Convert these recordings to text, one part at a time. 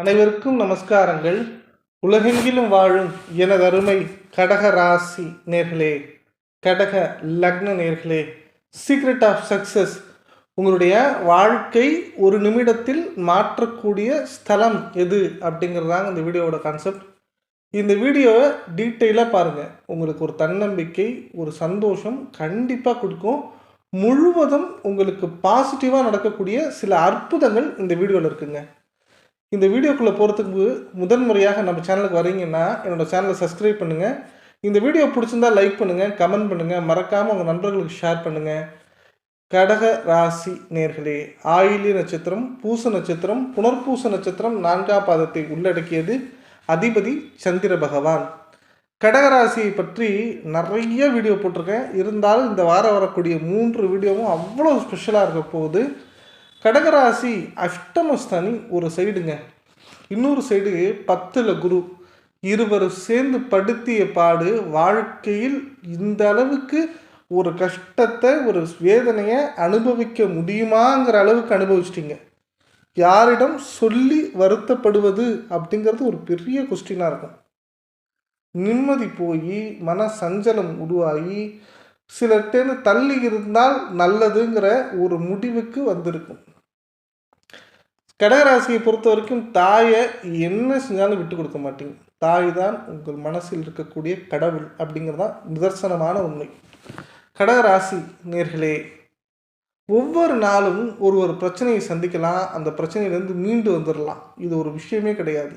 அனைவருக்கும் நமஸ்காரங்கள். உலகெங்கிலும் வாழும் எனது அருமை கடக ராசி நேர்களே கடக லக்ன நேர்களே சீக்ரெட் ஆஃப் சக்சஸ் உங்களுடைய வாழ்க்கை ஒரு நிமிடத்தில் மாற்றக்கூடிய ஸ்தலம் எது அப்படிங்கிறதாங்க இந்த வீடியோவோட கான்செப்ட் இந்த வீடியோவை டீட்டெயிலாக பாருங்கள் உங்களுக்கு ஒரு தன்னம்பிக்கை ஒரு சந்தோஷம் கண்டிப்பாக கொடுக்கும். முழுவதும் உங்களுக்கு பாசிட்டிவாக நடக்கக்கூடிய சில அற்புதங்கள் இந்த வீடியோவில் இருக்குங்க. இந்த வீடியோக்குள்ளே போகிறதுக்கு முதன் முறையாக நம்ம சேனலுக்கு வரீங்கன்னா என்னோட சேனலை சப்ஸ்கிரைப் பண்ணுங்கள் இந்த வீடியோ பிடிச்சிருந்தா லைக் பண்ணுங்கள் கமெண்ட் பண்ணுங்கள் மறக்காமல் உங்கள் நண்பர்களுக்கு ஷேர் பண்ணுங்கள் கடக ராசி நேர்களே ஆயிலி நட்சத்திரம் பூச நட்சத்திரம் புனர்பூச நட்சத்திரம் நான்காம் பாதத்தை உள்ளடக்கியது அதிபதி சந்திர பகவான். கடகராசியை பற்றி நிறைய வீடியோ போட்டிருக்கேன். இருந்தாலும் இந்த வாரம் வரக்கூடிய மூன்று வீடியோவும் அவ்வளோ ஸ்பெஷலாக இருக்க போகுது. கடகராசி அஷ்டமஸ்தானி ஒரு சைடுங்க. இன்னொரு சைடு பத்தில் குரு. இருவர் சேர்ந்து படுத்திய பாடு வாழ்க்கையில் இந்த அளவுக்கு ஒரு கஷ்டத்தை ஒரு வேதனையை அனுபவிக்க முடியுமாங்கிற அளவுக்கு அனுபவிச்சிட்டிங்க. யாரிடம் சொல்லி வருத்தப்படுவது அப்படிங்கிறது ஒரு பெரிய கொஸ்டினாக இருக்கும். நிம்மதி போய் மன சஞ்சலம் உருவாகி சிலர்கிட்ட தள்ளி இருந்தால் நல்லதுங்கிற ஒரு முடிவுக்கு வந்திருக்கும். கடகராசியை பொறுத்த வரைக்கும் தாயை என்ன செஞ்சாலும் விட்டு கொடுக்க மாட்டீங்க. தாய் தான் உங்கள் மனசில் இருக்கக்கூடிய கடவுள் அப்படிங்கிறது தான் நிதர்சனமான உண்மை. கடகராசி நேர்களே ஒவ்வொரு நாளும் ஒரு ஒரு பிரச்சனையை சந்திக்கலாம். அந்த பிரச்சனையிலேருந்து மீண்டு வந்துடலாம் இது ஒரு விஷயமே கிடையாது.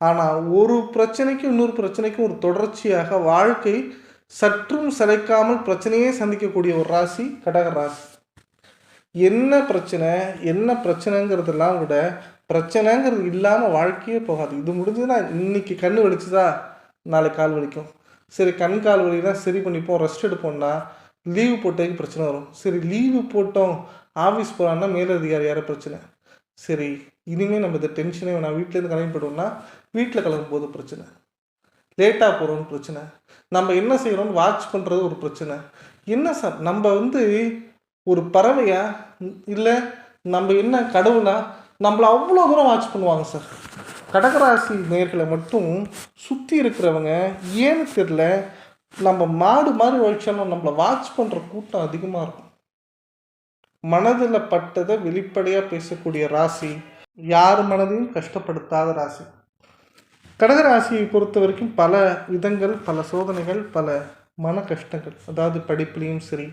ஆனால் ஒரு பிரச்சனைக்கும் இன்னொரு பிரச்சனைக்கும் ஒரு தொடர்ச்சியாக வாழ்க்கை சற்றும் சிலைக்காமல் பிரச்சனையே சந்திக்கக்கூடிய ஒரு ராசி கடக ராசி என்ன பிரச்சனை என்ன பிரச்சனைங்கிறதெல்லாம் விட பிரச்சனைங்கிறது இல்லாமல் வாழ்க்கையே போகாது. இது முடிஞ்சதுன்னா இன்னைக்கு கண் வலிச்சுதா? நாளைக்கு கால் வலிக்கும். சரி கண் கால் வலி சரி பண்ணிப்போம் ரெஸ்ட் எடுப்போம்னா லீவு போட்டதுக்கு பிரச்சனை வரும். சரி லீவு போட்டோம் ஆஃபீஸ் போகலான்னா மேலதிகாரி யார பிரச்சனை? சரி இனிமேல் நம்ம இந்த டென்ஷனே நான் வீட்டிலேருந்து கிளம்பி வீட்டில் கிளம்பும் போது பிரச்சனை. லேட்டாக போகிறோம்னு பிரச்சனை. நம்ம என்ன செய்கிறோம்னு வாட்ச் பண்ணுறது ஒரு பிரச்சனை. என்ன சார் நம்ம வந்து ஒரு பறவையா? இல்லை நம்ம என்ன கடவுளா? நம்மளை அவ்வளோ தூரம் வாட்ச் பண்ணுவாங்க சார் கடகராசி நேர்களை மட்டும் சுற்றி இருக்கிறவங்க ஏன்னு தெரில நம்ம மாடு மாதிரி உழைச்சாலும் நம்மளை வாட்ச் பண்ணுற கூட்டம் அதிகமாக இருக்கும். மனதில் பட்டதை வெளிப்படையாக பேசக்கூடிய ராசி யார் மனதையும் கஷ்டப்படுத்தாத ராசி. கடகராசியை பொறுத்த வரைக்கும் பல விதங்கள் பல சோதனைகள் பல மன கஷ்டங்கள். அதாவது படிப்புலேயும் சரி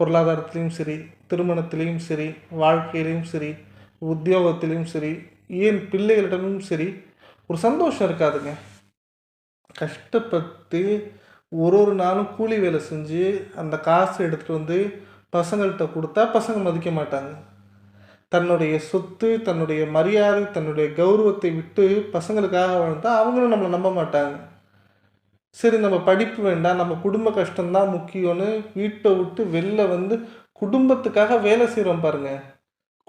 பொருளாதாரத்திலையும் சரி திருமணத்திலையும் சரி வாழ்க்கையிலையும் சரி உத்தியோகத்திலையும் சரி ஏன் பிள்ளைகளிடமும் சரி ஒரு சந்தோஷம் இருக்காதுங்க. கஷ்டப்பட்டு ஒரு ஒரு நாளும் கூலி வேலை செஞ்சு அந்த காசு எடுத்துகிட்டு வந்து பசங்கள்கிட்ட கொடுத்தா பசங்க மதிக்க மாட்டாங்க. தன்னுடைய சொத்து தன்னுடைய மரியாதை தன்னுடைய கௌரவத்தை விட்டு பசங்களுக்காக வாழ்ந்தால் அவங்களும் நம்மளை நம்ப மாட்டாங்க. சரி நம்ம படிப்பு வேண்டாம் நம்ம குடும்ப கஷ்டம்தான் முக்கியம்னு வீட்டை விட்டு வெளில வந்து குடும்பத்துக்காக வேலை செய்கிறோம் பாருங்கள்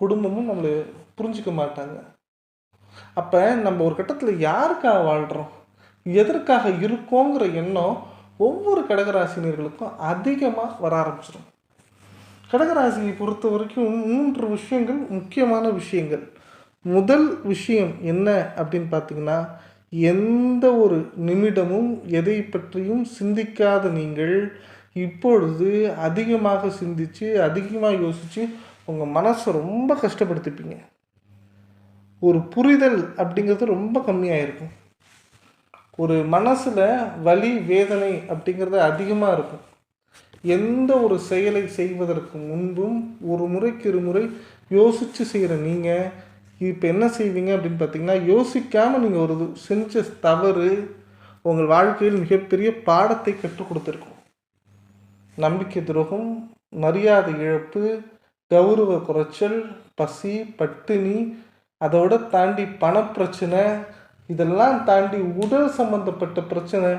குடும்பமும் நம்மளை புரிஞ்சிக்க மாட்டாங்க. அப்போ நம்ம ஒரு கட்டத்தில் யாருக்காக வாழ்கிறோம் எதற்காக இருக்கோங்கிற எண்ணம் ஒவ்வொரு கடகராசினியர்களுக்கும் அதிகமாக வர ஆரம்பிச்சிடும் கடகராசியை பொறுத்த வரைக்கும் மூன்று விஷயங்கள் முக்கியமான விஷயங்கள். முதல் விஷயம் என்ன அப்படின்னு பார்த்தீங்கன்னா எந்த ஒரு நிமிடமும் எதை பற்றியும் சிந்திக்காத நீங்கள் இப்பொழுது அதிகமாக சிந்தித்து அதிகமாக யோசித்து உங்கள் மனசை ரொம்ப கஷ்டப்படுத்திப்பீங்க. ஒரு புரிதல் அப்படிங்கிறது ரொம்ப கம்மியாக இருக்கும் ஒரு மனசில் வலி வேதனை அப்படிங்கிறது அதிகமாக இருக்கும். எந்த ஒரு செயலை செய்வதற்கு முன்பும் ஒரு முறைக்கு இரு முறை யோசித்து செய்கிற நீங்கள் இப்போ என்ன செய்வீங்க அப்படின்னு பார்த்தீங்கன்னா யோசிக்காமல் நீங்கள் ஒரு இது செஞ்ச தவறு உங்கள் வாழ்க்கையில் மிகப்பெரிய பாடத்தை கற்றுக் கொடுத்துருக்கும். நம்பிக்கை துரோகம் மரியாதை இழப்பு கௌரவ குறைச்சல் பசி பட்டினி அதோட தாண்டி பணப்பிரச்சனை இதெல்லாம் தாண்டி உடல் சம்மந்தப்பட்ட பிரச்சனை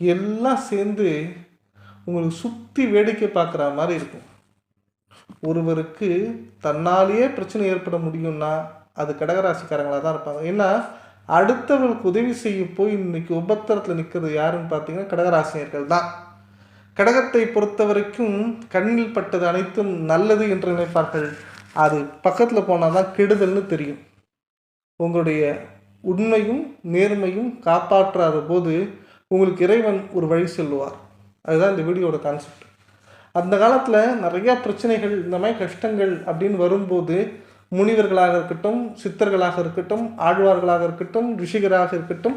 எல்லாம் சேர்ந்து உங்களுக்கு சுற்றி வேடிக்கை பார்க்குற மாதிரி இருக்கும். ஒருவருக்கு தன்னாலேயே பிரச்சனை ஏற்பட முடியும்னா அது கடகராசிக்காரங்களாக தான் இருப்பாங்க. ஏன்னா அடுத்தவர்களுக்கு உதவி செய்ய போய் இன்னைக்கு உபத்திரத்தில் நிற்கிறது யாருன்னு பார்த்தீங்கன்னா கடகராசினியர்கள் தான். கடகத்தை பொறுத்த வரைக்கும் கண்ணில் பட்டது அனைத்தும் நல்லது என்று நினைப்பார்கள். அது பக்கத்தில் போனால் தான் கெடுதல்னு தெரியும். உங்களுடைய உண்மையும் நேர்மையும் காப்பாற்றாத போது உங்களுக்கு இறைவன் ஒரு வழி சொல்லுவார். அதுதான் இந்த வீடியோட கான்செப்ட் அந்த காலத்தில் நிறையா பிரச்சனைகள் இந்த மாதிரி கஷ்டங்கள் அப்படின்னு வரும்போது முனிவர்களாக இருக்கட்டும் சித்தர்களாக இருக்கட்டும் ஆழ்வார்களாக இருக்கட்டும் ரிஷிகராக இருக்கட்டும்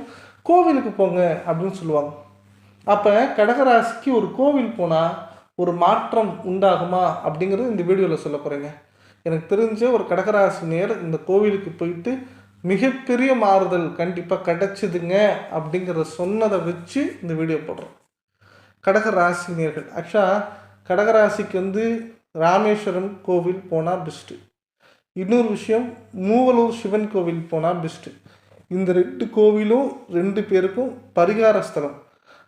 கோவிலுக்கு போங்க அப்படின்னு சொல்லுவாங்க. அப்போ கடகராசிக்கு ஒரு கோவில் போனால் ஒரு மாற்றம் உண்டாகுமா அப்படிங்கிறது இந்த வீடியோவில் சொல்ல போகிறேங்க எனக்கு தெரிஞ்ச ஒரு கடகராசி நேர் இந்த கோவிலுக்கு போயிட்டு மிகப்பெரிய மாறுதல் கண்டிப்பாக கிடச்சிதுங்க அப்படிங்கிறத சொன்னதை வச்சு இந்த வீடியோ போடுறோம். கடகராசினியர்கள் ஆக்சுவலாக கடகராசிக்கு வந்து ராமேஸ்வரம் கோவில் போனால் பெஸ்ட்டு இன்னொரு விஷயம் மூவலூர் சிவன் கோவில் போனால் பெஸ்ட்டு இந்த ரெண்டு கோவிலும் ரெண்டு பேருக்கும் பரிகார ஸ்தலம்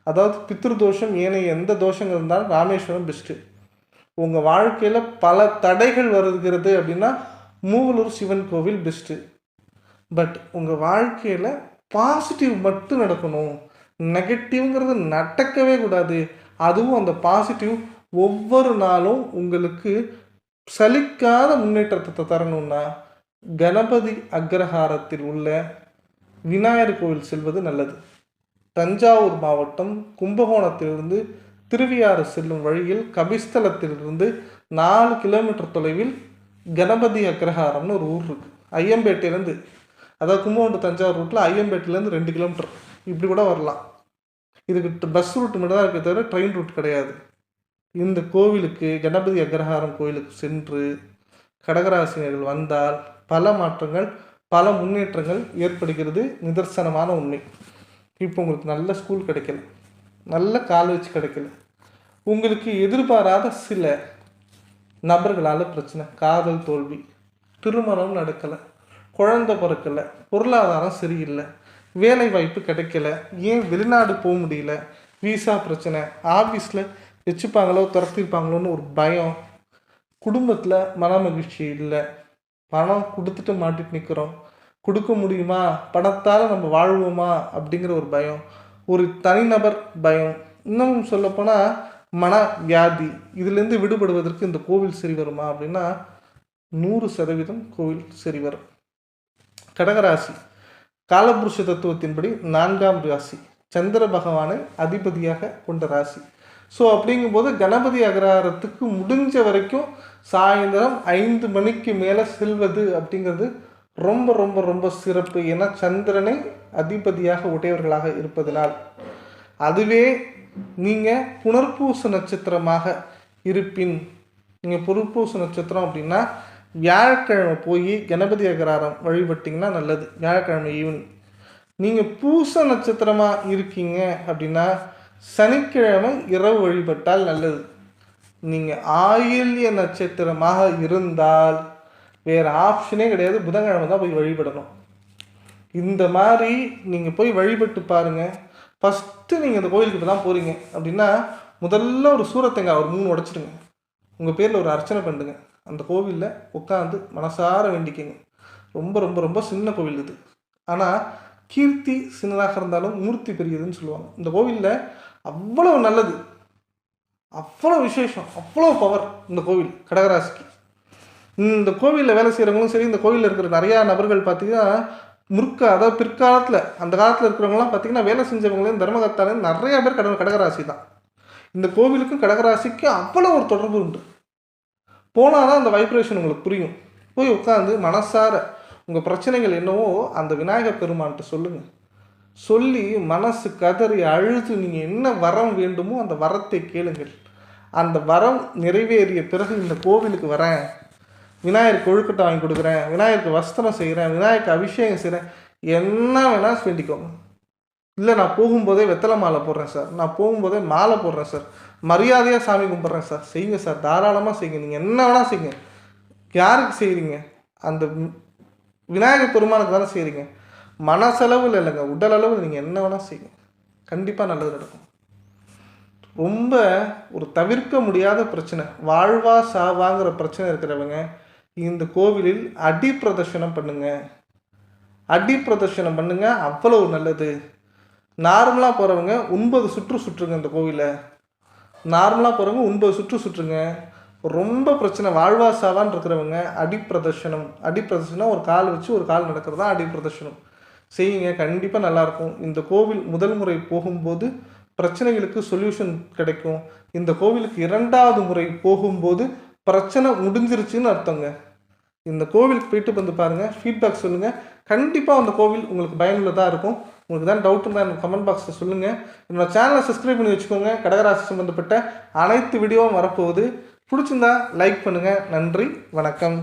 அதாவது பித்ரு தோஷம் ஏனைய எந்த தோஷங்கள் இருந்தாலும் ராமேஸ்வரம் பெஸ்ட்டு உங்கள் வாழ்க்கையில் பல தடைகள் வருகிறது அப்படின்னா மூவலூர் சிவன் கோவில் பெஸ்ட்டு பட் உங்கள் வாழ்க்கையில் பாசிட்டிவ் மட்டும் நடக்கணும். நெகட்டிவ்ங்கிறது நடக்கவே கூடாது. அதுவும் அந்த பாசிட்டிவ் ஒவ்வொரு நாளும் உங்களுக்கு சலிக்காத முன்னேற்றத்தை தரணும்னா கணபதி அக்ரஹாரத்தில் உள்ள விநாயகர் கோவில் செல்வது நல்லது. தஞ்சாவூர் மாவட்டம் கும்பகோணத்திலிருந்து திருவியாறு செல்லும் வழியில் கபிஸ்தலத்திலிருந்து நாலு கிலோமீட்டர் தொலைவில் கணபதி அக்ரஹாரம்னு ஒரு ஊர் இருக்குது ஐயம்பேட்டையிலேருந்து அதாவது கும்பகோணம் தஞ்சாவூர் ரூட்டில் ஐயம்பேட்டையிலேருந்து ரெண்டு கிலோமீட்டர். இப்படி கூட வரலாம். இதுக்கு பஸ் ரூட் மட்டும் தான் இருக்கே தவிர ட்ரெயின் ரூட் கிடையாது. இந்த கோவிலுக்கு கணபதி அக்ரஹாரம் கோயிலுக்கு சென்று கடகராசினியர்கள் வந்தால் பல மாற்றங்கள் பல முன்னேற்றங்கள் ஏற்படுகிறது. நிதர்சனமான உண்மை. இப்போ உங்களுக்கு நல்ல ஸ்கூல் கிடைக்கல. நல்ல காலேஜ் கிடைக்கல. உங்களுக்கு எதிர்பாராத சில நபர்களால் பிரச்சனை. காதல் தோல்வி. திருமணம் நடக்கலை. குழந்தை பிறக்கலை. பொருளாதாரம் சரியில்லை. வேலை வாய்ப்பு கிடைக்கல. ஏன் வெளிநாடு போக முடியல? விசா பிரச்சனை. ஆஃபீஸில் வச்சுப்பாங்களோ துரத்திருப்பாங்களோன்னு ஒரு பயம். குடும்பத்தில் மன மகிழ்ச்சி இல்லை. பணம் கொடுத்துட்டு மாட்டிட்டு நிற்கிறோம் கொடுக்க முடியுமா? பணத்தால் நம்ம வாழ்வோமா? அப்படிங்கிற ஒரு பயம். ஒரு தனிநபர் பயம். இன்னும் சொல்லப்போனால் மன வியாதி இதுலேருந்து விடுபடுவதற்கு இந்த கோவில் சரி வருமா அப்படின்னா நூறு சதவீதம் கோவில் சரி வரும். கடகராசி. காலபுருஷ தத்துவத்தின்படி நான்காம் ராசி. சந்திர பகவானை அதிபதியாக கொண்ட ராசி. ஸோ அப்படிங்கும்போது கணபதி அகராரத்துக்கு முடிஞ்ச வரைக்கும் சாயந்தரம் ஐந்து மணிக்கு மேலே செல்வது அப்படிங்கிறது ரொம்ப ரொம்ப ரொம்ப சிறப்பு. ஏன்னா சந்திரனை அதிபதியாக உடையவர்களாக இருப்பதனால். அதுவே நீங்கள் புனர்பூச நட்சத்திரமாக இருப்பின் நீங்கள் புனர்பூச நட்சத்திரம் அப்படின்னா வியாழக்கிழமை போய் கணபதி அகராரம் வழிபட்டிங்கன்னா நல்லது. வியாழக்கிழமை ஈவினிங். நீங்கள் பூச நட்சத்திரமாக இருக்கீங்க அப்படின்னா சனிக்கிழமை இரவு வழிபட்டால் நல்லது. நீங்கள் ஆயில்ய நட்சத்திரமாக இருந்தால் வேறு ஆப்ஷனே கிடையாது. புதன்கிழமை தான் போய் வழிபடணும். இந்த மாதிரி நீங்கள் போய் வழிபட்டு பாருங்கள் ஃபஸ்ட்டு நீங்கள் இந்த கோயிலுக்கு இப்போ தான் போகிறீங்க அப்படின்னா முதல்ல ஒரு சூரத்தேங்காய் ஒரு மூணு உடச்சிடுங்க. உங்கள் பேரில் ஒரு அர்ச்சனை பண்ணுங்க. அந்த கோவிலில் உட்காந்து மனசார வேண்டிக்கங்க. ரொம்ப ரொம்ப ரொம்ப சின்ன கோவில் இது. ஆனால் கீர்த்தி சின்னதாக இருந்தாலும் மூர்த்தி பெரியதுன்னு சொல்லுவாங்க. இந்த கோவிலில் அவ்வளோ நல்லது. அவ்வளோ விசேஷம் அவ்வளோ பவர் இந்த கோவில் கடகராசிக்கு. இந்த கோவிலில் வேலை செய்கிறவங்களும் சரி இந்த கோவிலில் இருக்கிற நிறையா நபர்கள் பார்த்தீங்கன்னா முற்க அதாவது பிற்காலத்தில் அந்த காலத்தில் இருக்கிறவங்களாம் பார்த்தீங்கன்னா வேலை செஞ்சவங்களையும் தர்மகத்தாலையும் நிறையா பேர் கட கடகராசி தான் இந்த கோவிலுக்கும் கடகராசிக்கும் அவ்வளோ ஒரு தொடர்பு உண்டு. போனால் தான் அந்த வைப்ரேஷன் உங்களுக்கு புரியும். போய் உட்காந்து மனசார உங்கள் பிரச்சனைகள் என்னவோ அந்த விநாயகர் பெருமான்ட்டு சொல்லுங்கள் சொல்லி மனசு கதறி அழுது நீங்கள் என்ன வரம் வேண்டுமோ அந்த வரத்தை கேளுங்கள். அந்த வரம் நிறைவேறிய பிறகு இந்த கோவிலுக்கு வரேன். விநாயகர் கொழுக்கட்டை வாங்கி கொடுக்குறேன். விநாயகருக்கு வஸ்திரம் செய்கிறேன் விநாயகருக்கு அபிஷேகம் செய்கிறேன் என்ன வேணால் வேண்டிக்கோங்க இல்லை நான் போகும்போதே வெத்தலை மாலை போடுறேன் சார். நான் போகும்போதே மாலை போடுறேன் சார். மரியாதையாக சாமி கும்பிட்றேன் சார். செய்யுங்க சார். தாராளமாக செய்யுங்க. நீங்கள் என்ன வேணால் செய்யுங்க. யாருக்கு செய்கிறீங்க அந்த விநாயகர் பெருமானுக்கு தானே செய்கிறீங்க மனசளவில் இல்லைங்க. உடல் அளவில் நீங்கள் என்ன வேணால் செய்யுங்க. கண்டிப்பாக நல்லது நடக்கும். ரொம்ப ஒரு தவிர்க்க முடியாத பிரச்சனை. வாழ்வா சாவாங்கிற பிரச்சனை இருக்கிறவங்க இந்த கோவிலில் அடி பிரதர்ஷனம் பண்ணுங்க. அடி பிரதர்ஷனம் பண்ணுங்க அவ்வளவு நல்லது. நார்மலாக போகிறவங்க ஒன்பது சுற்று சுற்றுங்க இந்த கோவிலை. நார்மலாக போகிறவங்க ஒன்பது சுற்று சுற்றுங்க. ரொம்ப பிரச்சனை. வாழ்வா சாவான்னு இருக்கிறவங்க அடி பிரதர்ஷனம் அடி பிரதர்ஷனம் ஒரு கால் வச்சு ஒரு கால் நடக்கிறது தான் அடி பிரதர்ஷனம். செய்யுங்க கண்டிப்பாக நல்லாயிருக்கும். இந்த கோவில் முதல் முறை போகும்போது பிரச்சனைகளுக்கு சொல்யூஷன் கிடைக்கும். இந்த கோவிலுக்கு இரண்டாவது முறை போகும்போது பிரச்சனை முடிஞ்சிருச்சுன்னு அர்த்தங்க. இந்த கோவிலுக்கு போயிட்டு வந்து பாருங்கள் ஃபீட்பேக் சொல்லுங்கள் கண்டிப்பாக அந்த கோவில் உங்களுக்கு பயனுள்ளதாக இருக்கும். உங்களுக்கு தான் டவுட் இருந்தால் எனக்கு கமெண்ட் பாக்ஸில் சொல்லுங்கள் என்னோட சேனலை சப்ஸ்கிரைப் பண்ணி வச்சுக்கோங்க. கடகராசி சம்மந்தப்பட்ட அனைத்து வீடியோவும் வரப்போகுது. பிடிச்சிருந்தா லைக் பண்ணுங்கள் நன்றி வணக்கம்.